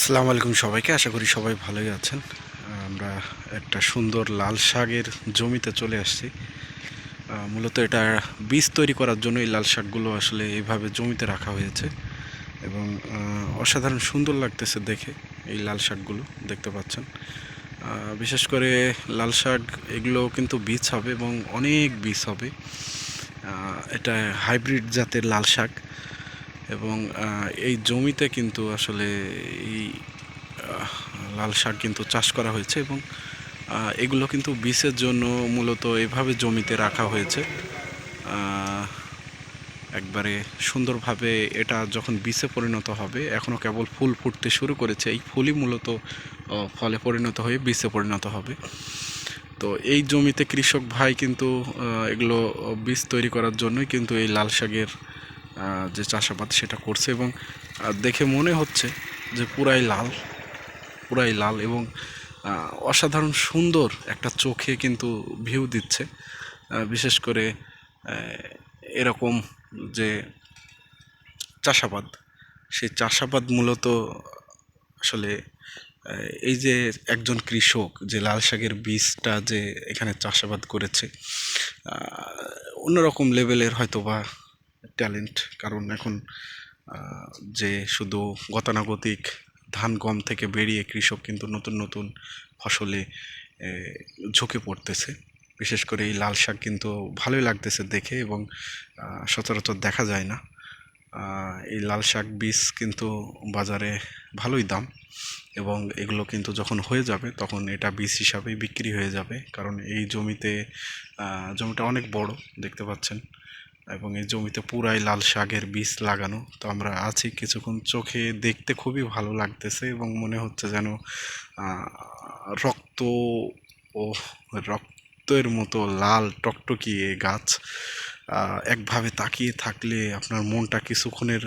আসসালামু আলাইকুম সবাইকে, আশা করি সবাই ভালোই আছেন। আমরা একটা সুন্দর লাল শাকের জমিতে চলে আসছি। মূলত এটা বীজ তৈরি করার জন্য এই লাল শাকগুলো আসলে এইভাবে জমিতে রাখা হয়েছে। এবং অসাধারণ সুন্দর লাগতেছে দেখে এই লাল শাকগুলো, দেখতে পাচ্ছেন। বিশেষ করে লাল শাক, এগুলো কিন্তু বীজ হবে এবং অনেক বীজ হবে। এটা হাইব্রিড জাতের লাল শাক। এবং এই জমিতে কিন্তু আসলে এই লাল শাক কিন্তু চাষ করা হয়েছে এবং এগুলো কিন্তু বীজের জন্য মূলত এভাবে জমিতে রাখা হয়েছে। একবারে সুন্দরভাবে এটা যখন বীজে পরিণত হবে এখনও কেবল ফুল ফুটতে শুরু করেছে, এই ফুলই মূলত ফলে পরিণত হয়ে বীজে পরিণত হবে। তো এই জমিতে কৃষক ভাই কিন্তু এগুলো বীজ তৈরি করার জন্যই কিন্তু এই লাল শাকের যে চাষাবাদ সেটা করছে এবং দেখে মনে হচ্ছে যে পুরাই লাল পুরাই লাল এবং অসাধারণ সুন্দর একটা চোখে কিন্তু ভিউ দিচ্ছে। বিশেষ করে এরকম যে চাষাবাদ, সেই চাষাবাদ মূলত আসলে এই যে একজন কৃষক যে লাল শাকের বীজটা যে এখানে চাষাবাদ করেছে অন্যরকম লেভেলের হয়তো বা ট্যালেন্ট, কারণ এখন যে শুধু গতানুগতিক ধান গম থেকে বেরিয়ে কৃষক কিন্তু নতুন নতুন ফসলে ঝুঁকে পড়তেছে। বিশেষ করে এই লাল শাক কিন্তু ভালোই লাগতেছে দেখে এবং সচরাচর দেখা যায় না। এই লাল শাক বীজ কিন্তু বাজারে ভালোই দাম এবং এগুলো কিন্তু যখন হয়ে যাবে তখন এটা বীজ হিসাবেই বিক্রি হয়ে যাবে। কারণ এই জমিতে জমিটা অনেক বড়, দেখতে পাচ্ছেন। এবং এই জমিতে পুরাই লাল শাকের বীজ লাগানো। তো আমরা আছি কিছুক্ষণ চোখে, দেখতে খুবই ভালো লাগতেছে এবং মনে হচ্ছে যেন রক্ত, ও, রক্তের মতো লাল টকটকিয়ে গাছ একভাবে তাকিয়ে থাকলে আপনার মনটা কিছুক্ষণের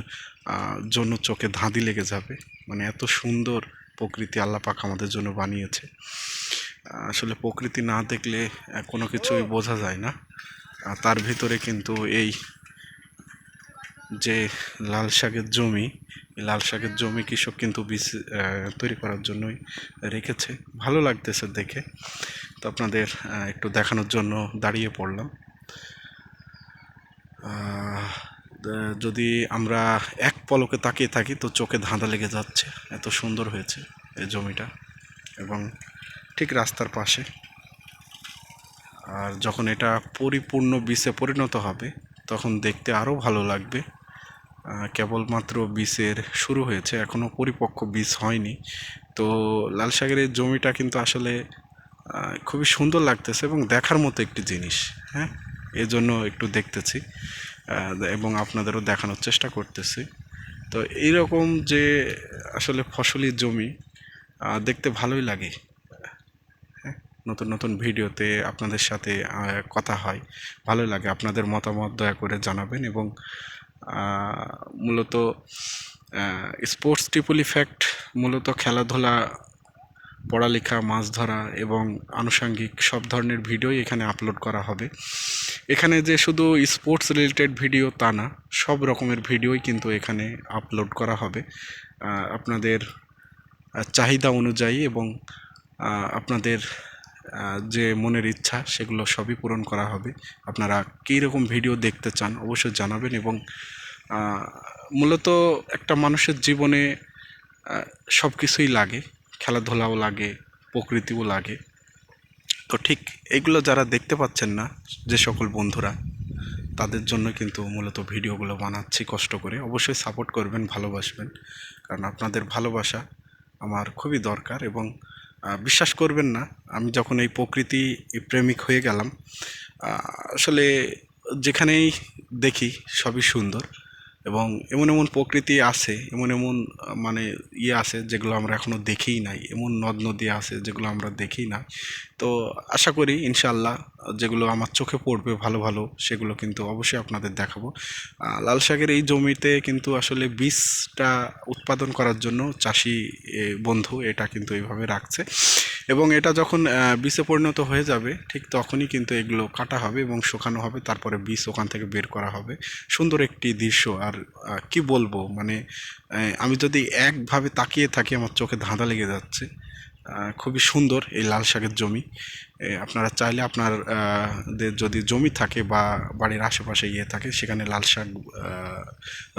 জন্য চোখে ধাঁধি লেগে যাবে। মানে এত সুন্দর প্রকৃতি আল্লাহ পাক আমাদের জন্য বানিয়েছে। আসলে প্রকৃতি না দেখলে কোনো কিছুই বোঝা যায় না। আর তার ভিতরে কিন্তু এই যে লাল শাকের জমি লাল শাকের জমি কৃষক কিন্তু বীজ তৈরি করার জন্যই রেখেছে। ভালো লাগতেছে দেখে। তো আপনাদের একটু দেখানোর জন্য দাঁড়িয়ে পড়লাম। যদি আমরা এক পলকে তাকিয়ে থাকি তো চোখে ধাঁধা লেগে যাচ্ছে। এত সুন্দর হয়েছে এই জমিটা। এবং ঠিক রাস্তার পাশে আর যখন এটা পরিপূর্ণ বিষে পরিণত হবে, তখন দেখতে আরও ভালো লাগবে। কেবলমাত্র বীজের শুরু হয়েছে এখনও পরিপক্ক বীজ হয়নি। তো লাল শাকের এই জমিটা কিন্তু আসলে খুবই সুন্দর লাগতেছে এবং দেখার মতো একটি জিনিস হ্যাঁ? এই জন্য একটু দেখতেছি এবং আপনাদেরও দেখানোর চেষ্টা করতেছি। তো এইরকম যে আসলে ফসলি জমি দেখতে ভালোই লাগে। নতুন নতুন ভিডিওতে আপনাদের সাথে কথা হয়। ভালো লাগে আপনাদের মতামত দয়া করে জানাবেন এবং মূলত স্পোর্টস ট্রিপল ইফেক্ট মূলত খেলাধুলা, পড়ালেখা, মাছ ধরা এবং আনুষঙ্গিক সব ধরনের ভিডিওই এখানে আপলোড করা হবে। এখানে যে শুধু স্পোর্টস রিলেটেড ভিডিও তা না, সব রকমের ভিডিওই কিন্তু এখানে আপলোড করা হবে। আপনাদের চাহিদা অনুযায়ী এবং আপনাদের যে মনের ইচ্ছা, সেগুলো সবই পূরণ করা হবে। আপনারা কী রকম ভিডিও দেখতে চান অবশ্যই জানাবেন এবং মূলত একটা মানুষের জীবনে সব কিছুই লাগে। খেলাধুলাও লাগে, প্রকৃতিও লাগে। তো ঠিক এগুলো যারা দেখতে পাচ্ছেন না, যে সকল বন্ধুরা, তাদের জন্য কিন্তু মূলত ভিডিওগুলো বানাচ্ছি কষ্ট করে। অবশ্যই সাপোর্ট করবেন, ভালোবাসবেন। কারণ আপনাদের ভালোবাসা আমার খুবই দরকার এবং বিশ্বাস করবেন না, আমি যখন এই প্রকৃতি প্রেমিক হয়ে গেলাম আসলে যেখানেই দেখি সবই সুন্দর। এবং এমন এমন প্রকৃতি আছে, এমন এমন মানে ইয়ে আছে যেগুলো আমরা এখনও দেখিই নাই, এমন নদ নদী আছে যেগুলো আমরা দেখি না তো আশা করি ইনশাল্লাহ যেগুলো আমার চোখে পড়বে ভালো ভালো, সেগুলো কিন্তু অবশ্যই আপনাদের দেখাবো। লাল শাকের এই জমিতে কিন্তু আসলে বীজটা উৎপাদন করার জন্য চাষি বন্ধু এটা কিন্তু এইভাবে রাখছে। এবং এটা যখন বিষে পরিণত হয়ে যাবে, ঠিক তখনই কিন্তু এগুলো কাটা হবে এবং শুকানো হবে, তারপরে বীজ ওখান থেকে বের করা হবে। সুন্দর একটি দৃশ্য। আর কি বলব? মানে আমি যদি একভাবে তাকিয়ে থাকি, আমার চোখে ধাঁধা লেগে যাচ্ছে। খুবই সুন্দর এই লাল শাকের জমি। আপনারা চাইলে আপনার যদি জমি থাকে বা বাড়ির আশেপাশে ইয়ে থাকে, সেখানে লাল শাক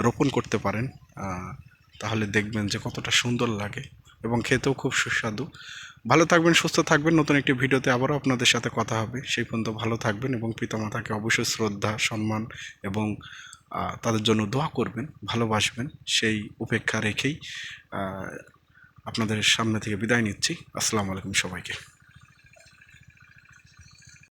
রোপণ করতে পারেন। তাহলে দেখবেন যে কতটা সুন্দর লাগে। এবং খেতেও খুব সুস্বাদু। ভালো থাকবেন, সুস্থ থাকবেন। নতুন একটি ভিডিওতে আবারও আপনাদের সাথে কথা হবে। সেই পর্যন্ত ভালো থাকবেন এবং পিতামাতাকে অবশ্যই শ্রদ্ধা, সম্মান এবং তাদের জন্য দোয়া করবেন, ভালোবাসবেন। সেই উপেক্ষা রেখেই আপনাদের সামনে থেকে বিদায় নিচ্ছি। আসসালামু আলাইকুম সবাইকে।